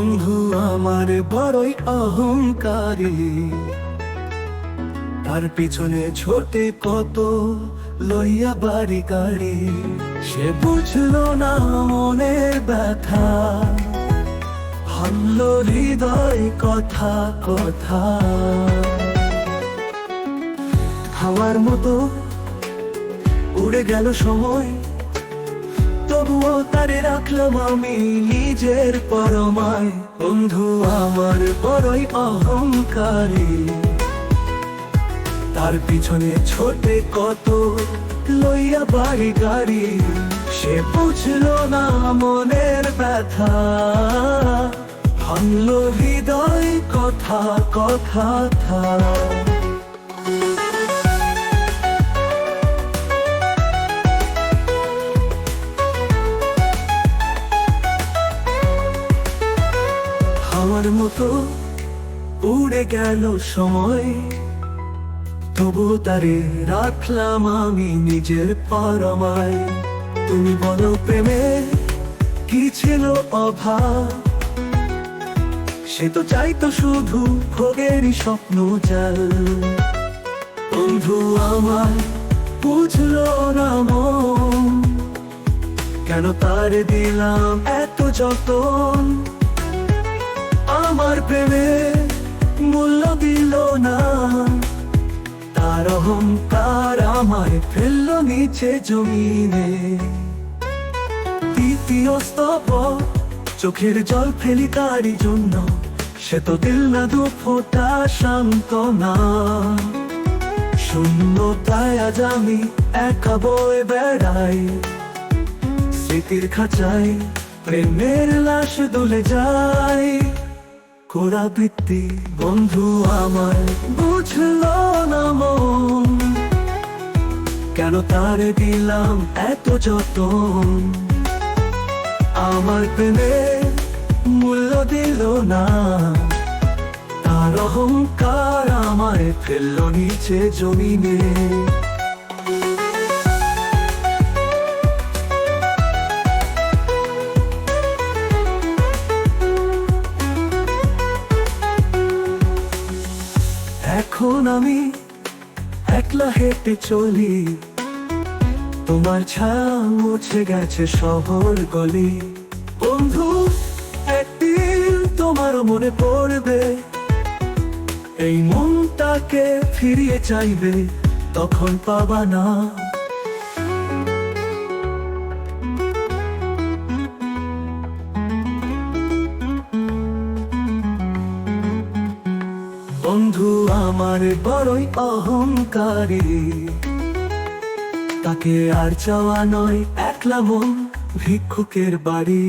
বন্ধু আমার বড়ই অহংকারী। তার পিছনে ছোটে কত লইয়া বাড়ি গাড়ি। সে বুঝল না মনের ব্যথা। ভাঙল হৃদয় কথা কথা। হাওয়ার মতো উড়ে গেল সময়। তবুও তারে রাখলাম আমি নিজের পরমায়। বন্ধু, আমার বড়ই অহংকারী। তার পিছনে ছোটে কত লইয়া বাড়ি গাড়ি। সে বুঝল না মনের ব্যথা। ভাঙল হৃদয় কথা কথা মতো উড়ে গেল সময়। তবু তারে রাখলাম আমি নিজের পারমায়। তুমি বলো, প্রেমে কি ছিল অভাব? সে তো চাইতো শুধু ভোগেরই স্বপ্ন জাল। বন্ধু আমার বুঝলো না মন। কেন তার দিলাম এত যতন? প্রেমে মূল্য দিল না। তার অহংকার আমায় ফেলল নিচে জমিনে। তৃতীয় স্তব চোখের জল ফেলি তারই জন্য, সে তো দিল না দু ফোটা শান্ত না শূন্যতায় আজ আমি একা বয়ে বেড়াই। স্মৃতির খাঁচাই প্রেমের লাশ দুলে যায় কোরা বৃত্তি বন্ধু আমার, বুঝলো না মন। কেন তারে দিলাম এত যতন? আমার প্রেমে মূল্য দিল না। তার অহংকার আমায় ফেলল নিচে জমিনে। এখন আমি একলা হেঁটে চলি। তোমার ছায়া মুছে গেছে শহর গলি। বন্ধু, একদিন তোমার মনে পড়বে। এই মনটাকে ফিরিয়ে চাইবে, তখন পাবা না। আমার বড়ই অহংকারী। তাকে আর চাওয়া নয় একলা মন ভিক্ষুকের বাড়ি।